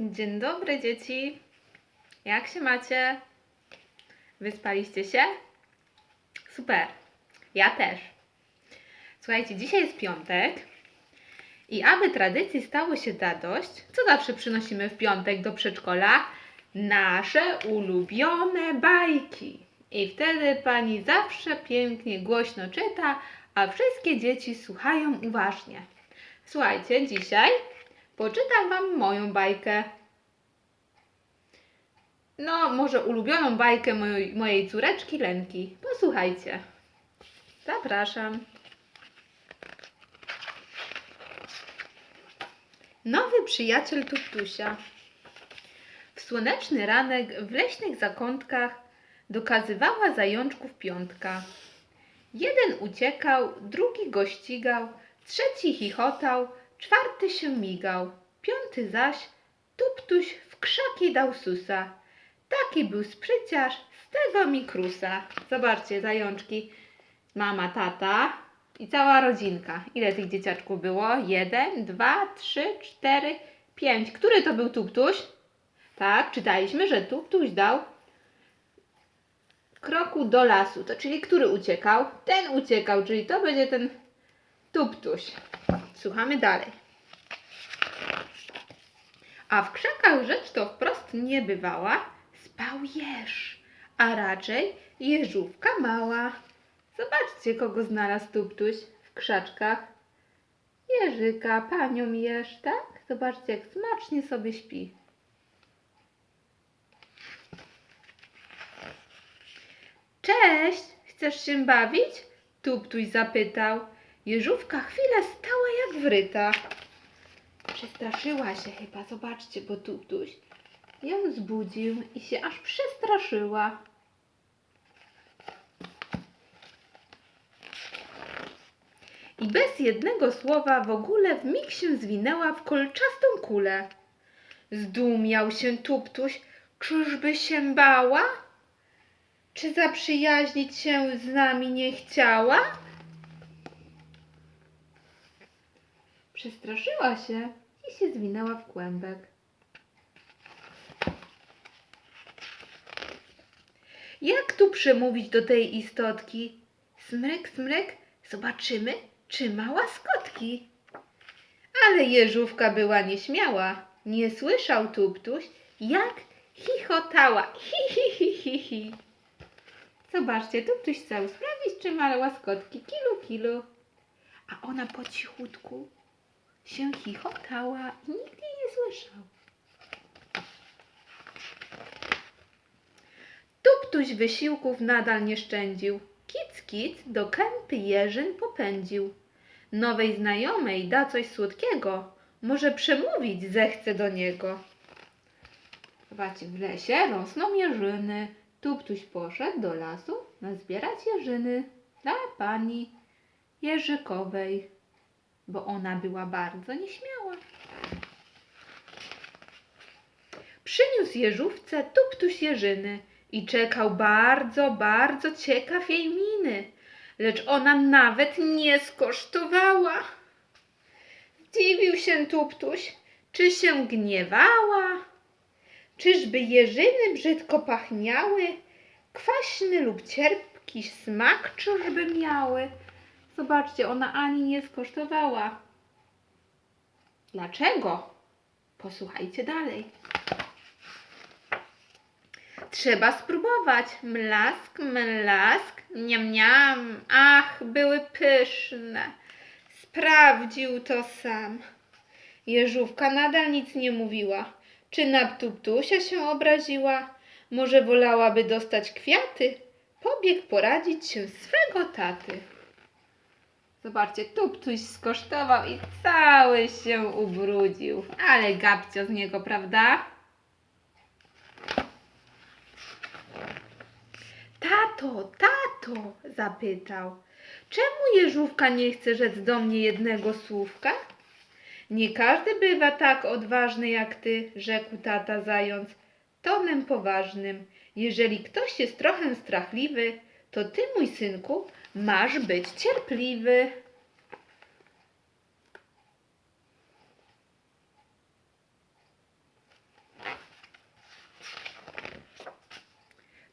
Dzień dobry, dzieci. Jak się macie? Wyspaliście się? Super. Ja też. Słuchajcie, dzisiaj jest piątek i aby tradycji stało się zadość, co zawsze przynosimy w piątek do przedszkola? Nasze ulubione bajki. I wtedy pani zawsze pięknie, głośno czyta, a wszystkie dzieci słuchają uważnie. Słuchajcie, dzisiaj poczytam wam moją bajkę. No, może ulubioną bajkę mojej, mojej córeczki Lenki. Posłuchajcie. Zapraszam. Nowy przyjaciel Tuptusia. W słoneczny ranek w leśnych zakątkach dokazywała zajączków piątka. Jeden uciekał, drugi go ścigał, trzeci chichotał, czwarty się migał, piąty zaś Tuptuś w krzaki dał susa. Taki był spryciarz, z tego mi krusa. Zobaczcie, zajączki. Mama, tata i cała rodzinka. Ile tych dzieciaczków było? Jeden, dwa, trzy, cztery, pięć. Który to był Tuptuś? Tak, czytaliśmy, że Tuptuś dał kroku do lasu. To czyli który uciekał? Ten uciekał, czyli to będzie ten Tuptuś. Słuchamy dalej. A w krzakach rzecz to wprost nie bywała, spał jeż, a raczej jeżówka mała. Zobaczcie, kogo znalazł Tuptuś w krzaczkach. Jeżyka, panią jeż, tak? Zobaczcie, jak smacznie sobie śpi. Cześć, chcesz się bawić? Tuptuś zapytał. Jeżówka chwilę stała jak wryta. Przestraszyła się chyba, zobaczcie, bo Tuptuś ją zbudził i się aż przestraszyła. I bez jednego słowa w ogóle w mig się zwinęła w kolczastą kulę. Zdumiał się Tuptuś, czyżby się bała? Czy zaprzyjaźnić się z nami nie chciała? Przestraszyła się i się zwinęła w kłębek. Jak tu przemówić do tej istotki? Smrek, smrek, zobaczymy, czy ma łaskotki. Ale jeżówka była nieśmiała. Nie słyszał Tuptuś, jak chichotała. Hi, hi, hi, hi, hi. Zobaczcie, Tuptuś chciał sprawdzić, czy ma łaskotki. Kilu, kilu. A ona po cichutku się chichotała i nikt jej nie słyszał. Tuptuś wysiłków nadal nie szczędził. Kic, kic do kępy jeżyn popędził. Nowej znajomej da coś słodkiego, może przemówić zechce do niego. Zobaczcie, w lesie rosną jeżyny. Tuptuś poszedł do lasu nazbierać jeżyny dla pani Jerzykowej, bo ona była bardzo nieśmiała. Przyniósł jeżówce Tuptuś jeżyny i czekał bardzo, bardzo ciekaw jej miny, lecz ona nawet nie skosztowała. Zdziwił się Tuptuś, czy się gniewała, czyżby jeżyny brzydko pachniały, kwaśny lub cierpki smak czyżby miały. Zobaczcie, ona ani nie skosztowała. Dlaczego? Posłuchajcie dalej. Trzeba spróbować. Mlask, mlask, niam, niam. Ach, były pyszne. Sprawdził to sam. Jeżówka nadal nic nie mówiła. Czy na Tuptusia się obraziła? Może wolałaby dostać kwiaty? Pobiegł poradzić się swego taty. Zobaczcie, Tuptuś skosztował i cały się ubrudził. Ale gabcio z niego, prawda? Tato, tato, zapytał. Czemu jeżówka nie chce rzec do mnie jednego słówka? Nie każdy bywa tak odważny jak ty, rzekł tata zając, tonem poważnym. Jeżeli ktoś jest trochę strachliwy, to ty, mój synku, Masz być cierpliwy.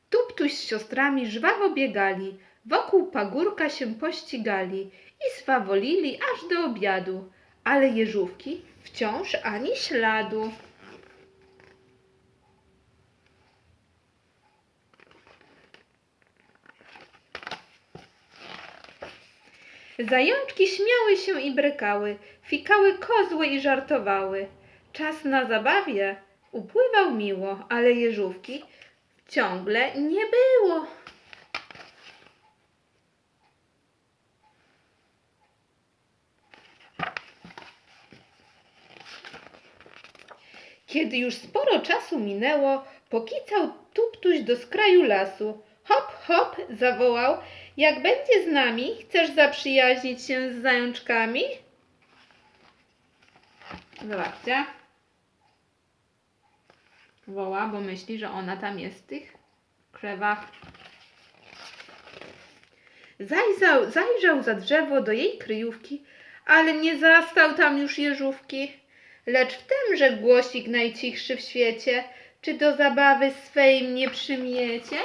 Tuptuś z siostrami żwawo biegali, wokół pagórka się pościgali i swawolili aż do obiadu, ale jeżówki wciąż ani śladu. Zajączki śmiały się i brekały, fikały kozły i żartowały. Czas na zabawie upływał miło, ale jeżówki ciągle nie było. Kiedy już sporo czasu minęło, pokicał tuptuś do skraju lasu. Hop, hop, zawołał. Jak będzie z nami, chcesz zaprzyjaźnić się z zajączkami? Zobaczcie. Woła, bo myśli, że ona tam jest w tych krzewach. Zajrzał, zajrzał za drzewo do jej kryjówki, ale nie zastał tam już jeżówki. Lecz w tymże głosik najcichszy w świecie, czy do zabawy swej mnie przymiecie?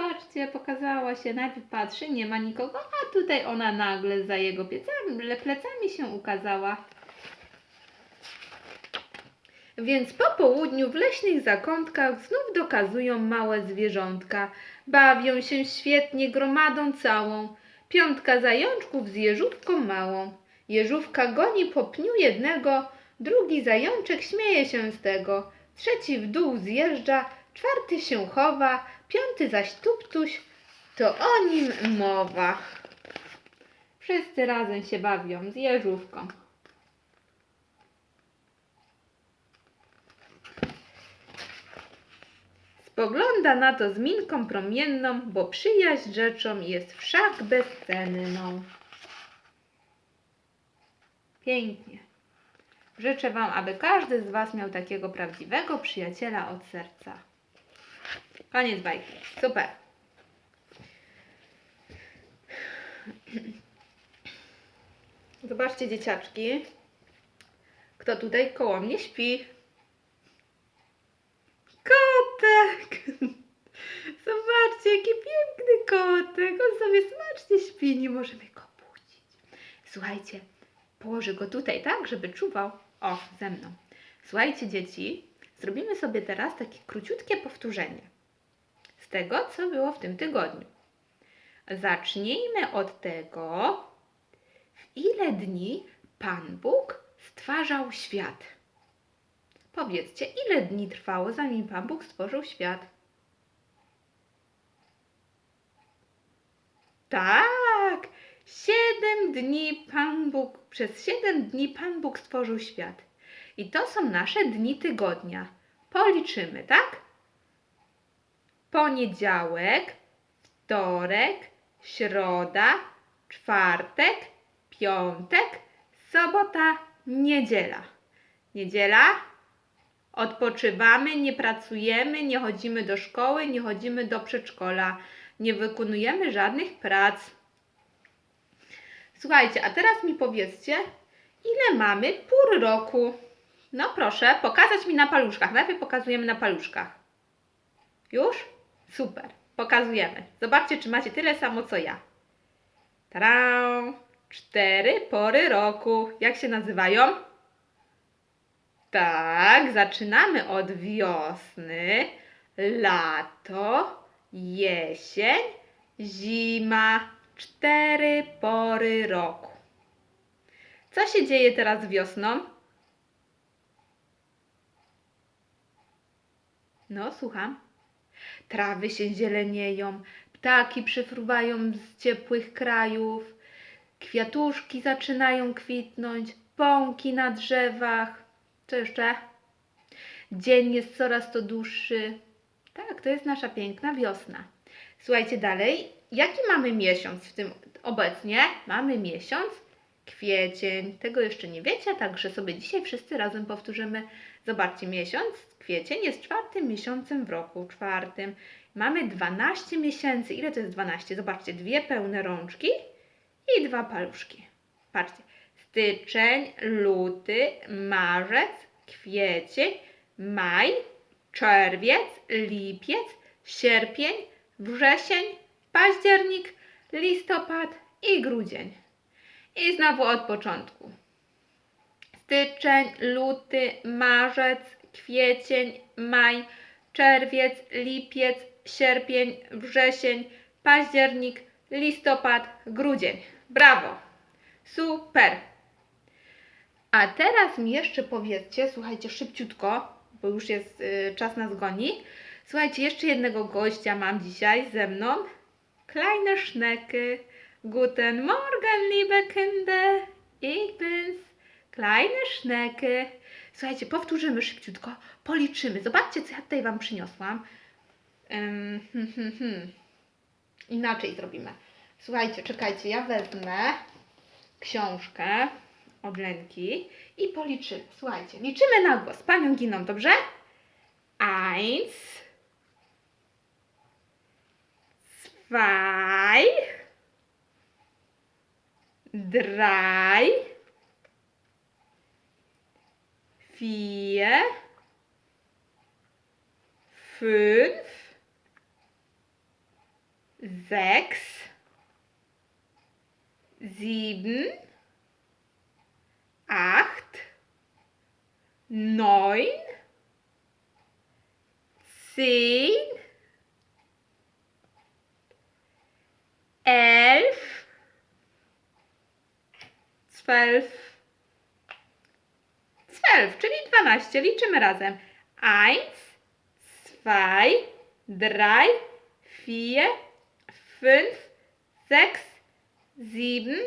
Zobaczcie, pokazała się, najpierw patrzy, nie ma nikogo, a tutaj ona nagle za jego piecami, le- plecami się ukazała. Więc po południu w leśnych zakątkach znów dokazują małe zwierzątka. Bawią się świetnie gromadą całą. Piątka zajączków z jeżówką małą. Jeżówka goni po pniu jednego, drugi zajączek śmieje się z tego, trzeci w dół zjeżdża, czwarty się chowa, piąty zaś tuptuś, to o nim mowa. Wszyscy razem się bawią z jeżówką. Spogląda na to z minką promienną, bo przyjaźń rzeczą jest wszak bezcenną. Pięknie. Życzę Wam, aby każdy z Was miał takiego prawdziwego przyjaciela od serca. Koniec bajki. Super. Zobaczcie, dzieciaczki, kto tutaj koło mnie śpi. Kotek! Zobaczcie, jaki piękny kotek. On sobie smacznie śpi, nie możemy go budzić. Słuchajcie, położę go tutaj, tak, żeby czuwał. O, ze mną. Słuchajcie, dzieci, zrobimy sobie teraz takie króciutkie powtórzenie tego, co było w tym tygodniu. Zacznijmy od tego, w ile dni Pan Bóg stwarzał świat. Powiedzcie, ile dni trwało, zanim Pan Bóg stworzył świat? Tak! Siedem dni Pan Bóg, przez siedem dni Pan Bóg stworzył świat. I to są nasze dni tygodnia. Policzymy, tak? Poniedziałek, wtorek, środa, czwartek, piątek, sobota, niedziela. Niedziela, Odpoczywamy, nie pracujemy, nie chodzimy do szkoły, nie chodzimy do przedszkola, nie wykonujemy żadnych prac. Słuchajcie, a teraz mi powiedzcie, ile mamy pór roku? No proszę, pokazać mi na paluszkach. Najpierw pokazujemy na paluszkach. Już? Super, pokazujemy. Zobaczcie, czy macie tyle samo co ja. Taram! Cztery pory roku. Jak się nazywają? Tak, zaczynamy od wiosny, lato, jesień, zima. Cztery pory roku. Co się dzieje teraz wiosną? No, słucham. Trawy się zielenieją, ptaki przyfruwają z ciepłych krajów, kwiatuszki zaczynają kwitnąć, pąki na drzewach. Co jeszcze? Dzień jest coraz to dłuższy. Tak, to jest nasza piękna wiosna. Słuchajcie dalej. Jaki mamy miesiąc w tym obecnie? Mamy miesiąc kwiecień. Tego jeszcze nie wiecie, także sobie dzisiaj wszyscy razem powtórzymy. Zobaczcie, miesiąc kwiecień jest czwartym miesiącem w roku, czwartym. Mamy 12 miesięcy. Ile to jest 12? Zobaczcie, dwie pełne rączki i dwa paluszki. Patrzcie. Styczeń, luty, marzec, kwiecień, maj, czerwiec, lipiec, sierpień, wrzesień, październik, listopad i grudzień. I znowu od początku. Styczeń, luty, marzec, kwiecień, maj, czerwiec, lipiec, sierpień, wrzesień, październik, listopad, grudzień. Brawo! Super! A teraz mi jeszcze powiedzcie, słuchajcie, szybciutko, bo już jest y, czas nas goni. Słuchajcie, jeszcze jednego gościa mam dzisiaj ze mną. Kleine Schnecke. Guten Morgen, liebe Kinder. Ich bin's. Kleine Schnecke. Słuchajcie, powtórzymy szybciutko, policzymy. Zobaczcie, co ja tutaj Wam przyniosłam. Hmm. Inaczej zrobimy. Słuchajcie, czekajcie, ja wezmę książkę od Lenki i policzymy. Słuchajcie, liczymy na głos. Panią Giną, dobrze? Eins, zwei, drei, vier, fünf, sechs, sieben, acht, neun, zehn, elf, zwölf, zwölf, czyli dwanaście. Liczymy razem. Eins, zwei, drei, vier, fünf, sechs, sieben,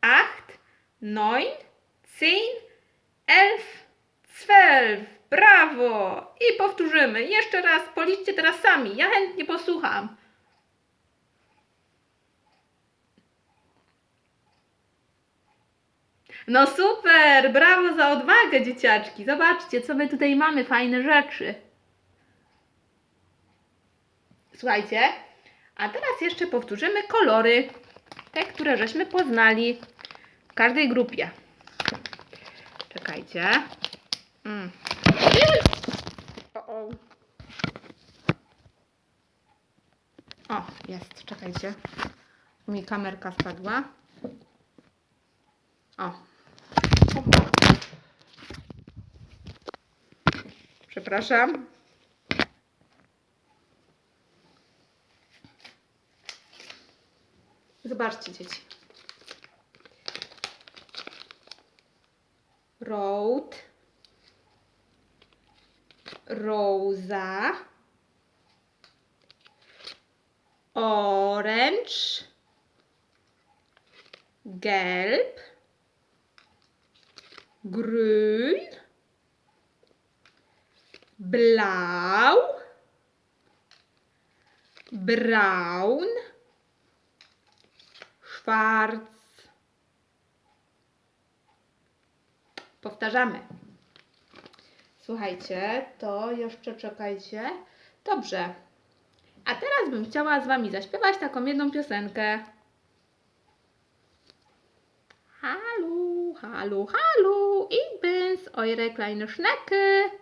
acht, neun, zehn, elf, zwölf. Brawo! I powtórzymy. Jeszcze raz policzcie teraz sami. Ja chętnie posłucham. No super! Brawo za odwagę, dzieciaczki. Zobaczcie, co my tutaj mamy, fajne rzeczy. Słuchajcie, a teraz jeszcze powtórzymy kolory. Te, które żeśmy poznali w każdej grupie. Czekajcie. Mm. O, jest, czekajcie. Mi kamerka spadła. O. Przepraszam. Zobaczcie, dzieci. Road. Rosa. Orange. Gelb. Grün. Blau. Braun. Schwarz. Powtarzamy. Słuchajcie, to jeszcze czekajcie. Dobrze. A teraz bym chciała z Wami zaśpiewać taką jedną piosenkę. Hallo, hallo, hallo, ich bin's, eure kleine Schnecke.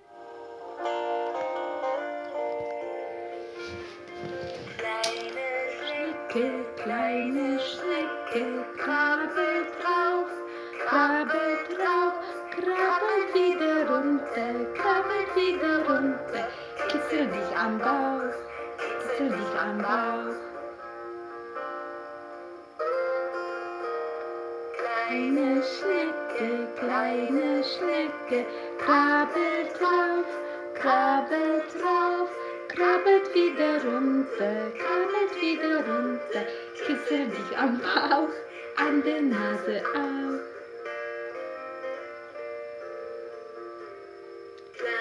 Schnecke, krabbel drauf, krabbel drauf, krabbel wieder runter, krabbel wieder runter, kitzel dich am Bauch, kitzel dich am Bauch. Kleine Schnecke, kleine Schnecke, krabbelt drauf, krabbelt drauf, krabbelt wieder runter, krabbelt wieder runter, kitzelt dich am Bauch, an der Nase auch.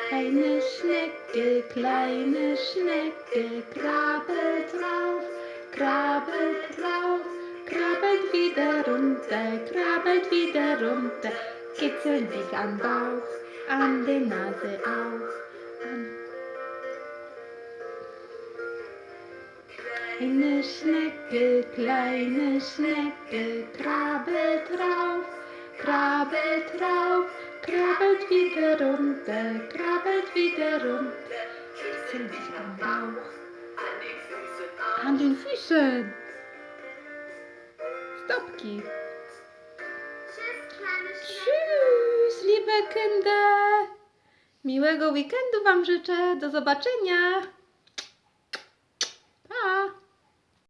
Kleine Schnecke, kleine Schnecke, krabbelt drauf, krabbelt drauf, krabbelt wieder runter, krabbelt wieder runter, kitzelt dich am Bauch, an der Nase auch. Kleine Schnecke, kleine Schnecke, krabbelt drauf, krabbelt drauf, krabbelt wieder runter, krabbelt wieder runter, kitzelt dich am Bauch, An den Füßen. Stopki. Tschüss, liebe Kinder. Miłego weekendu Wam życzę. Do zobaczenia.